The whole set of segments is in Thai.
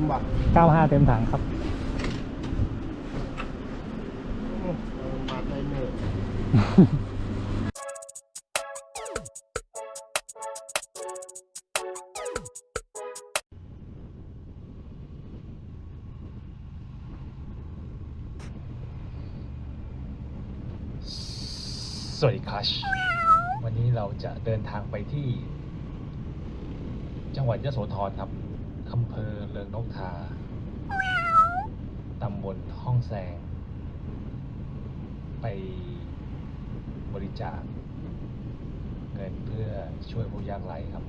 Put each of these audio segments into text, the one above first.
มว่ะ95 เต็มถังครับเออมาได้เมื่อสวัสดีครับวันนี้เราจะเดินทางไปที่ จังหวัดยโสธรครับ อำเภอเริงนกทา ตำบลห้องแซง ไปบริจาค เงินเพื่อช่วยผู้ยากไร้ครับ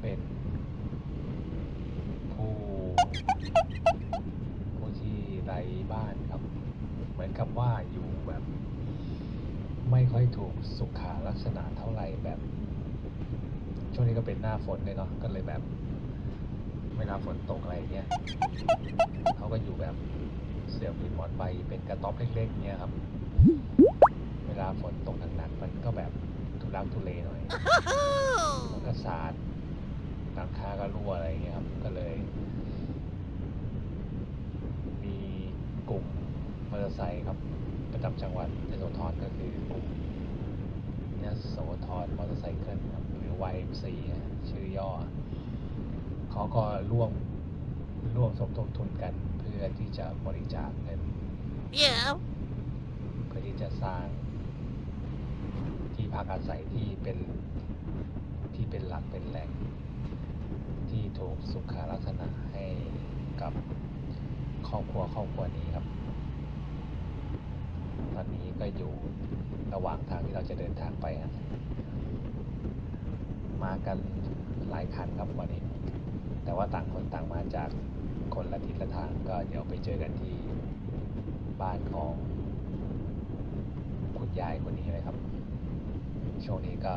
เป็นผู้ผู้ที่ไร้บ้านครับ เหมือนกับว่าอยู่แบบ ไม่ค่อยถูกสุขาลักษณะเท่าไหร่แบบ ช่วงนี้ก็เป็นหน้าฝนเลยเนาะก็เลยแบบ เวลาฝนตกอะไรเงี้ยเขาก็อยู่แบบเสือผืนหมอนใบเป็นกระต๊อบเล็กๆเงี้ยครับ เวลาฝนตกหนักๆมันก็แบบทุลักทุเลหน่อยมันก็สาดหลังคาก็รั่วอะไรเงี้ยครับก็เลย มีกลุ่มมอเตอร์ไซค์ครับประจำจังหวัดยโสธรก็คือกลุ่มยโสธรมอเตอร์ไซค์เครับหรือ YMC อะชื่อย่อ เขาก็ร่วมร่วมสมทบทุนกัน เพื่อที่จะบริจาคเงิน Yeah. เพื่อที่จะสร้าง ที่พักอาศัยที่เป็นที่เป็นหลักเป็นแหล่ง ที่ถูกสุขาลักษณะให้กับครอบครัวครอบครัวนี้ครับ ตอนนี้ก็อยู่ระหว่างทางที่เราจะเดินทางไปฮะมากันหลายคันครับวันนี้ แต่ว่าต่างคนต่างมาจากคนละทิศละทางก็เดี๋ยวไปเจอกันที่บ้านของคุณยายคนนี้เลยครับ ช่วงนี้ก็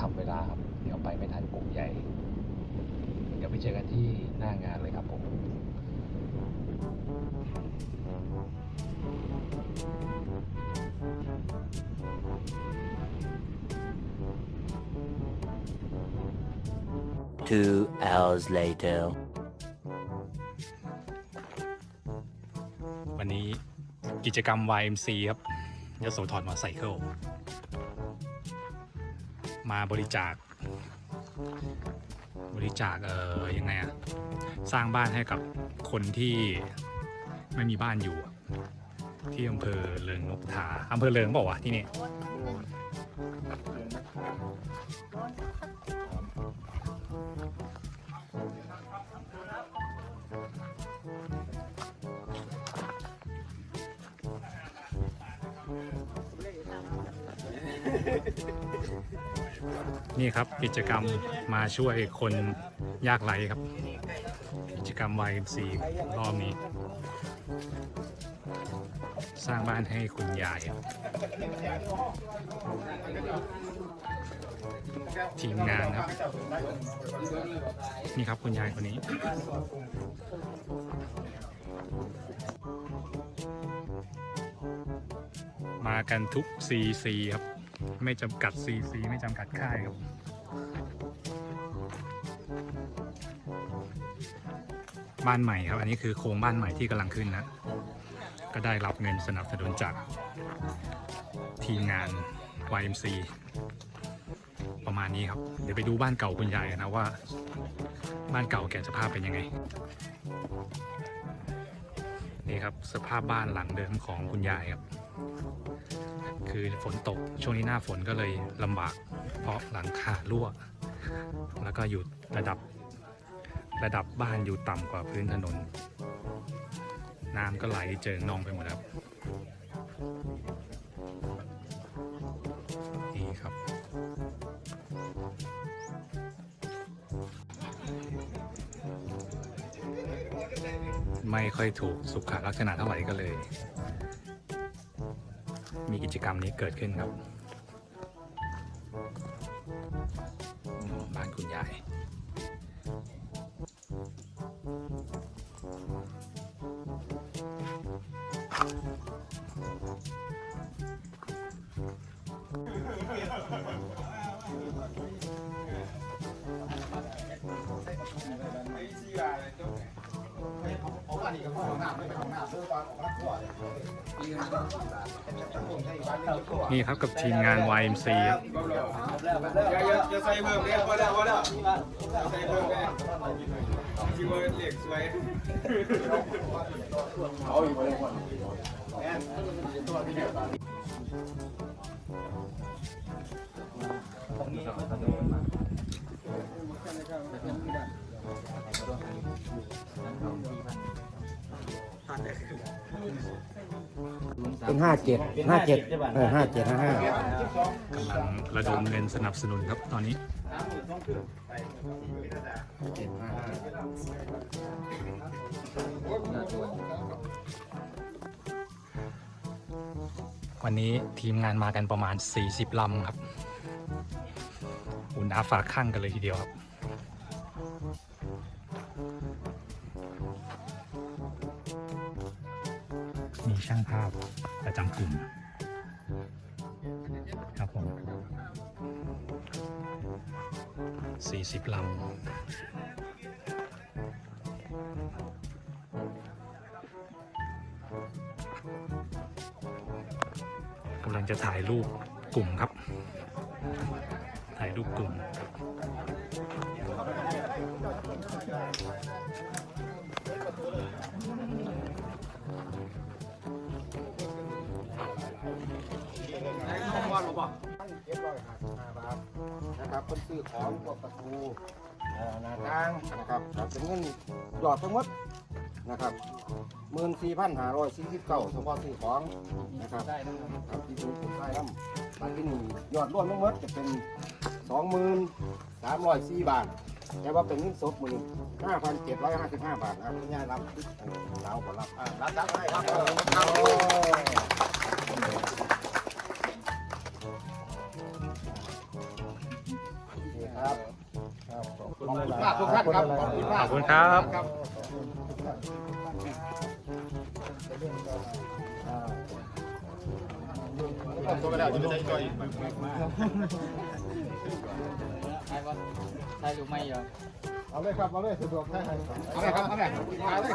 ทำเวลาครับ เดี๋ยวไปไม่ทันกลุ่มใหญ่ เดี๋ยวไปเจอกันที่หน้างานเลยครับผม Two hours later. วันนี้กิจกรรม YMC ครับยโสธรมาไซเคิลมาบริจาค บริจาคเอ่อยังไงอะสร้างบ้านให้กับคนที่ไม่มีบ้านอยู่ ที่อำเภอเริงนกทาอำเภอเริงบอกว่าวะที่นี่ นี่ครับกิจกรรมมาช่วยคนยากไร้ครับ กิจกรรม YMC รอบนี้ สร้างบ้านให้คุณยาย ทีมงานครับ นี่ครับคุณยายคนนี้ มากันทุก CC ครับ ไม่จำกัด CC ไม่จำกัดค่ายครับบ้านใหม่ครับ อันนี้คือโครงบ้านใหม่ที่กำลังขึ้นนะ ก็ได้รับเงินสนับสนุนจากทีมงาน YMC ประมาณนี้ครับ เดี๋ยวไปดูบ้านเก่าคุณยายกันนะว่า บ้านเก่าแก่สภาพเป็นยังไง นี่ครับสภาพบ้านหลังเดิมของคุณยายครับ คือฝนตกช่วงนี้หน้าฝนก็เลยลำบาก เพราะหลังคารั่ว แล้วก็อยู่ระดับระดับบ้านอยู่ต่ำกว่าพื้นถนน น้ำก็ไหลเจิงนองไปหมดครับนี่ครับ ไม่ค่อยถูกสุขลักษณะเท่าไหร่ก็เลย มีกิจกรรมนี้เกิดขึ้นครับ บ้านคุณยาย นี่ครับกับทีมงาน YMC ครับอย่าอย่าอย่าใส่เพิ่มเลยพอแล้วพอแล้วใส่เพิ่มเลยที่ว่าเหล็กสวยเเป็นห้าเจ็ดห้าเจ็ดเออห้าเจ็ดห้าห้ากำลังระดมเงินสนับสนุนครับตอนนี้วันนี้ทีมงานมากันประมาณ 40 ลำครับ อุ่นอาฝากข้างกันเลยทีเดียวครับ 40ลำกำลังจะถ่ายรูปกลุ่มครับ ถ่ายรูปกลุ่ม เจ็ดร้อยห้าสิบห้าบาทนะครับคนซื้อของพวกประตูเอ่อหน้าต่างนะครับครับเป็นเงินยอดทั้งหมดนะครับหมื่นสี่พันห้าร้อยสี่สิบเก้าเฉพาะซื้อของนะครับครับที่ดูผมได้น้ำบัตรที่นี่ยอดรวมทั้งหมดจะเป็นสองหมื่นสามร้อยสี่บาท แต่ว่าเป็นเงินสดหมื่นห้าพันเจ็ดร้อยห้าสิบห้าบาทนะครับคุณยายรับเราก็รับอ่ารับรับให้ครับครับครับ มากทุกท่านครับขอบคุณมากขอบคุณครับ ตัวกระดาษจะไม่ได้จ่อยใช่หรือไม่เหรอเอาเลยครับ เอาเลยสะดวกให้ให้เอาเลยครับเอาเลยเอาเลย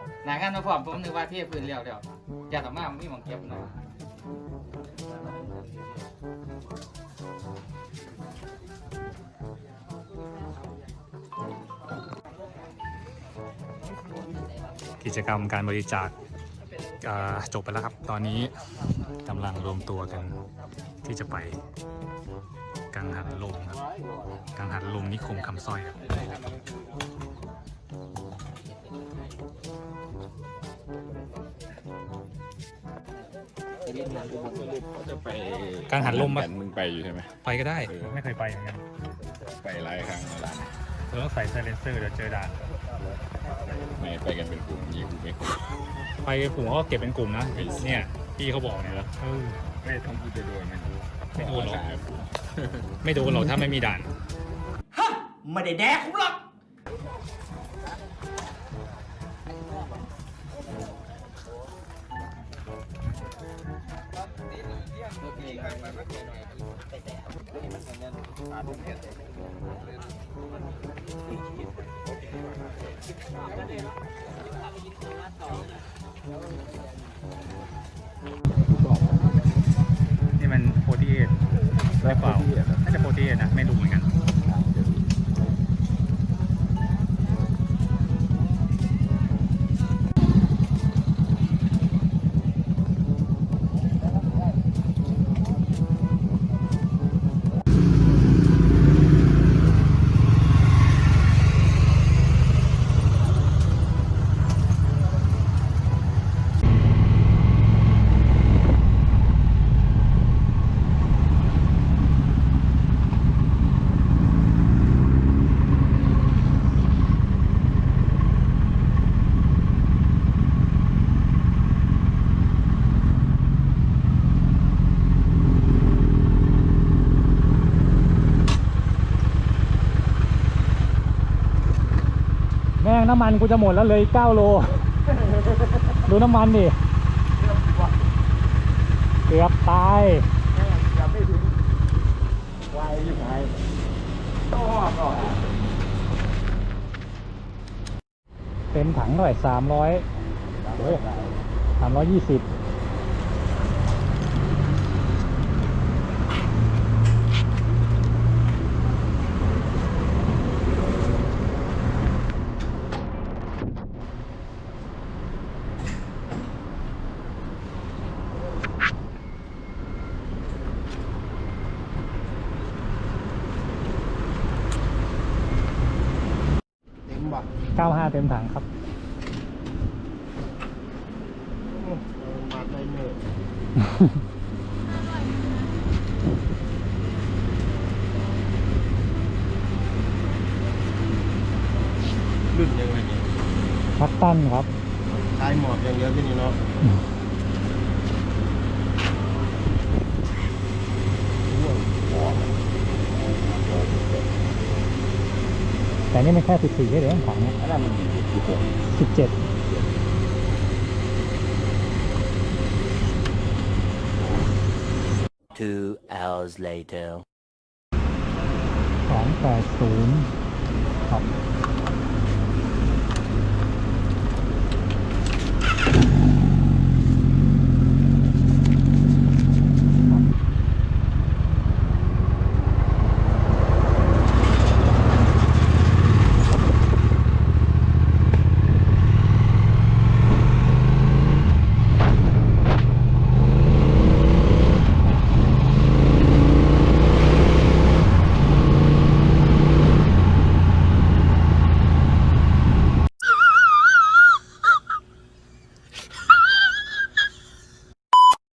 หนางานมาพร้อมผมนึกว่าเที่พื้นเลี้ยวเดี่ยวอย่าต่อมาไม่มองเก็บหน่อยกิจกรรมการบริจาคจบไปแล้วครับ ตอนนี้กำลังรวมตัวกันที่จะไปกังหันลมครับกังหันลมนิคมคำสร้อยครับ จะไปกังหันลมปะแมึงไปอยู่ใช่ไหม ไปก็ได้ ไม่เคยไปเหมือนกันไปหลายครั้งแล้วเราต้องใส่ไซเลนเซอร์เดี๋ยวเจอด่าน ไม่ไปกันเป็นกลุ่มยิงไม่ครบไปผมก็เก็บเป็นกลุ่มนะ เนี่ยพี่เขาบอกเนี่ยเออ ไม่ต้องพูดจะโดนมันไม่โดนหรอก ไม่โดนหรอกถ้าไม่มีด่านไม่ได้แดกหรอก นี่มันโปรตีเอทหรือเปล่าน่าจะโปรตีเอทนะ ไม่รู้เหมือนกัน น้ำมันกูจะหมดแล้วเลยเก้าโล ดูน้ำมันดิเกือบตายไวอยู่ไหนต้องหอบก่อนเต็มถังเท่าไหร่สามร้อยสามร้อยยี่สิบ 95 เต็มถังครับมาได้เนยรุ่นยังไงเนี่ยพัตตันครับใช้หมอบอย่างเยอะที่นี่เนาะ แต่นี่มันแค่สิบสี่เดี๋ยวถังเนี่ยอันนั้นมันดีที่สุดสิบเจ็ดสองแปดศูนย์ครับ